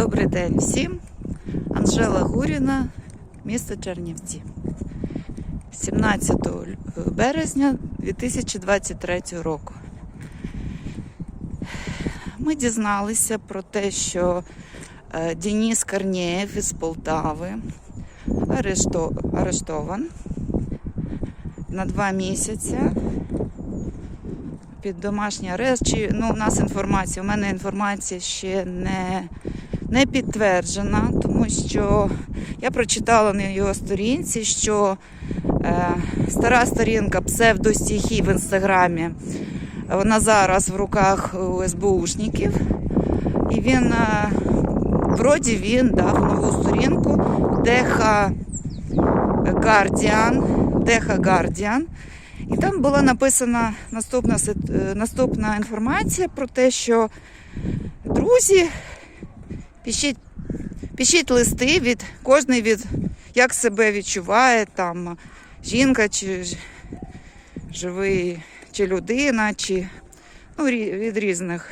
Добрий день всім. Анжела Гуріна, місто Чернівці. 17 березня 2023 року. Ми дізналися про те, що е, Денис Корнєєв із Полтави арештован на два місяці під домашній арешт. Чи, ну, у нас інформація, у мене інформація ще не, не підтверджена, тому що я прочитала на його сторінці, що е, стара сторінка псевдостихій в інстаграмі. Вона зараз в руках у СБУшників. І він, е, вроді він дав нову сторінку Деха Гардіан. Деха Гардіан. І там була написана наступна, е, наступна інформація про те, що друзі, пишіть, пишіть листи від кожний від як себе відчуває, там жінка чи живий, чи людина, чи ну, від різних,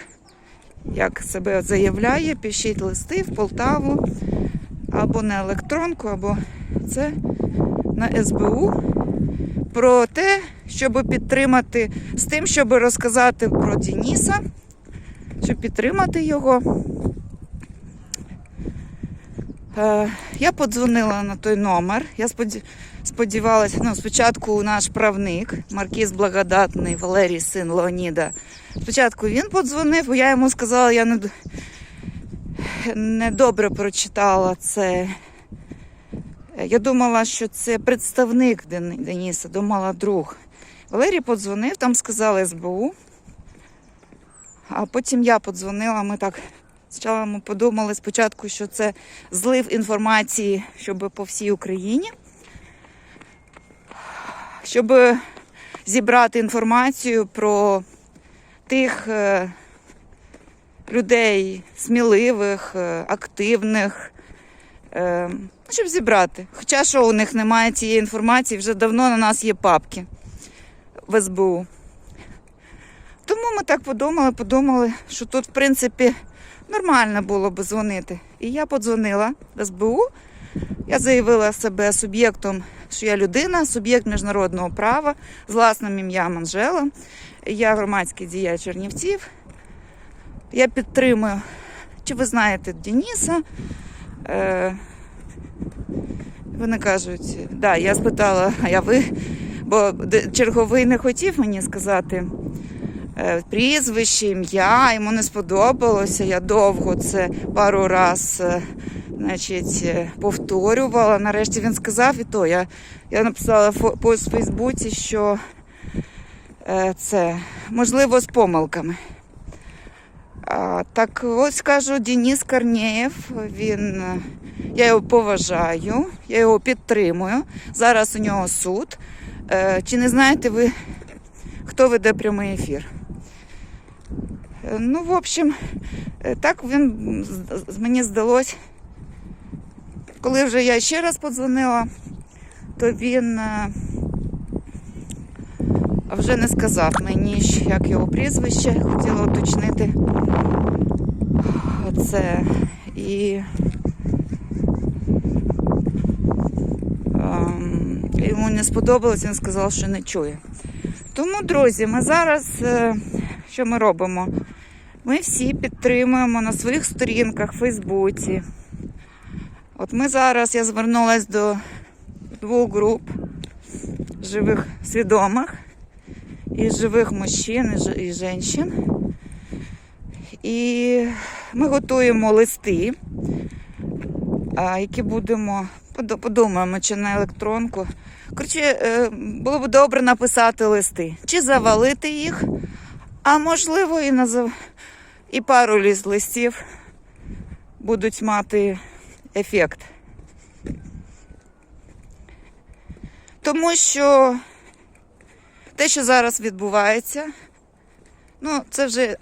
як себе заявляє, пишіть листи в Полтаву або на електронку, або це на СБУ про те, щоб підтримати з тим, щоб розказати про Дениса, щоб підтримати його. Е, Я подзвонила на той номер. Я сподівалася, ну, спочатку наш правник, маркіз Благодатний Валерій, син Леоніда. Спочатку він подзвонив, бо я йому сказала, я не, добре прочитала це. Я думала, що це представник Дени- Деніса, думала друг. Валерій подзвонив, там сказали СБУ. А потім я подзвонила. Ми так спочатку ми подумали спочатку, що це злив інформації, щоб по всій Україні. Щоб зібрати інформацію про тих е, людей сміливих, е, активних. Е, ну, щоб зібрати. Хоча що у них немає цієї інформації, вже давно на нас є папки в СБУ. Тому ми так подумали, подумали, що тут, в принципі, нормально було б дзвонити. І я подзвонила в СБУ. Я заявила себе суб'єктом, що я людина, суб'єкт міжнародного права з власним ім'ям Анжела. Я громадський діяч Чернівців. Я підтримую, чи ви знаєте Дениса? Е, вони кажуть, да, я спитала, а я ви, бо черговий не хотів мені сказати прізвище, ім'я, йому не сподобалося. Я довго це пару раз е, значить, е, повторювала. Нарешті він сказав, і то я, я написала пост в Фейсбуці, що е, це можливо з помилками. Так ось кажу, Денис Корнєєв, він, е, я його поважаю, я його підтримую. Зараз у нього суд. Е, Чи не знаєте ви, хто веде прямий ефір? Ну, в общем, е, так він мені здалось. Коли вже я ще раз подзвонила, то він е, вже не сказав мені, як його прізвище, хотіла уточнити це і ем, йому не сподобалось, він сказав, що не чує. Тому, друзі, ми зараз е, що ми робимо? Ми всі підтримуємо на своїх сторінках в Фейсбуці. От ми зараз я звернулася до двох груп живих свідомих і живих мужчин і жінчин. І ми готуємо листи, які будемо подумаємо, чи на електронку. Коротше, е, було б добре написати листи, чи завалити їх, а можливо, і назив... і пару ліс листів будуть мати ефект. Тому що те, що зараз відбувається, ну, це вже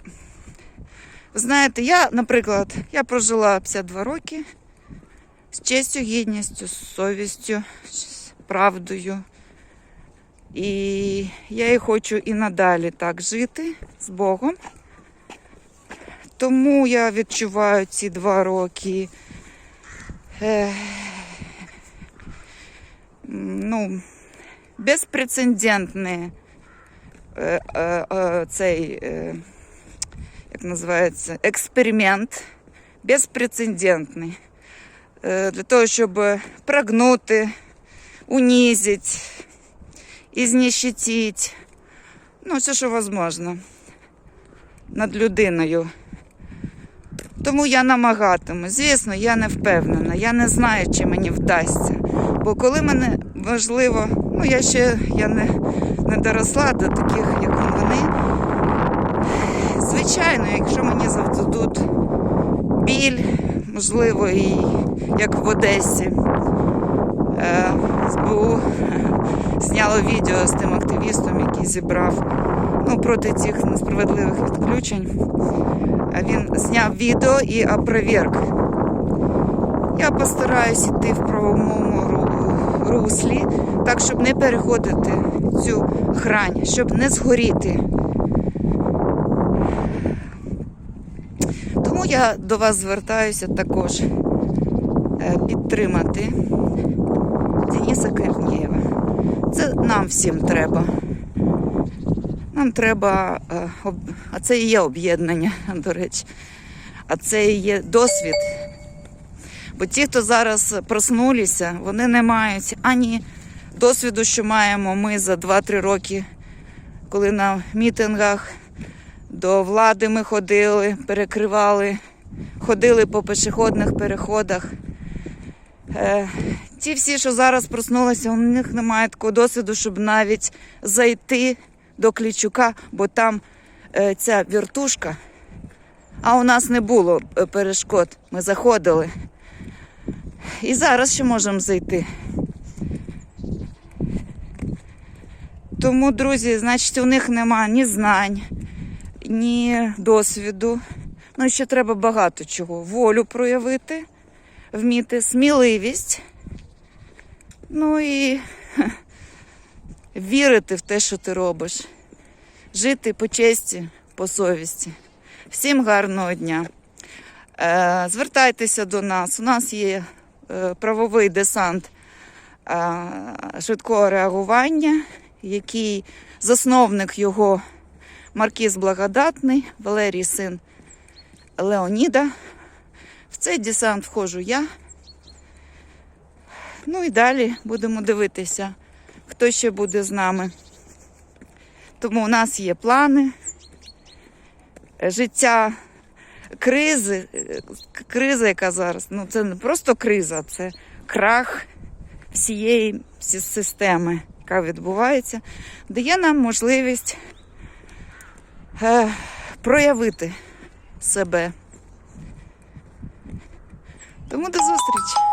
знаєте, я, наприклад, я прожила 52 роки з честю, гідністю, з совістю, з правдою. І я і хочу і надалі так жити з Богом. Тому я відчуваю ці два роки. Е, ну, безпрецедентний е, е, цей, як називається, експеримент. Безпрецедентний. Для того, щоб прогнути, унизити, ізнищитити. Ну, все, що можливо над людиною. Тому я намагатиму. Звісно, я не впевнена, я не знаю, чи мені вдасться. Бо коли мене важливо, ну я ще я не, не доросла до таких, як вони. Звичайно, якщо мені завдадуть біль, можливо, і як в Одесі, е, СБУ зняло відео з тим активістом, який зібрав ну, проти цих несправедливих відключень. А Він зняв відео і опроверг. Я постараюсь йти в правовому руслі, так, щоб не переходити цю грань, щоб не згоріти. Тому я до вас звертаюся також е, підтримати Дениса Корнієва. Це нам всім треба. Нам треба, е, а це і є об'єднання, до речі, а це і є досвід. Бо ті, хто зараз проснулися, вони не мають ані досвіду, що маємо ми за 2-3 роки, коли на мітингах до влади ми ходили, перекривали, ходили по пішохідних переходах. Е, ті всі, що зараз проснулися, у них немає такого досвіду, щоб навіть зайти до Клічука, бо там е, ця віртушка, а у нас не було е, перешкод. Ми заходили. І зараз ще можемо зайти. Тому, друзі, значить, у них нема ні знань, ні досвіду. Ну, ще треба багато чого. Волю проявити, вміти, сміливість. Ну і вірити в те, що ти робиш. Жити по честі, по совісті. Всім гарного дня. Е, звертайтеся до нас. У нас є е, правовий десант е, швидкого реагування, який засновник його Маркіз Благодатний, Валерій син Леоніда. В цей десант входжу я. Ну і далі будемо дивитися, хто ще буде з нами. Тому у нас є плани. Життя кризи, криза, яка зараз, ну це не просто криза, це крах всієї всі- системи, яка відбувається, дає нам можливість е, проявити себе. Тому до зустрічі!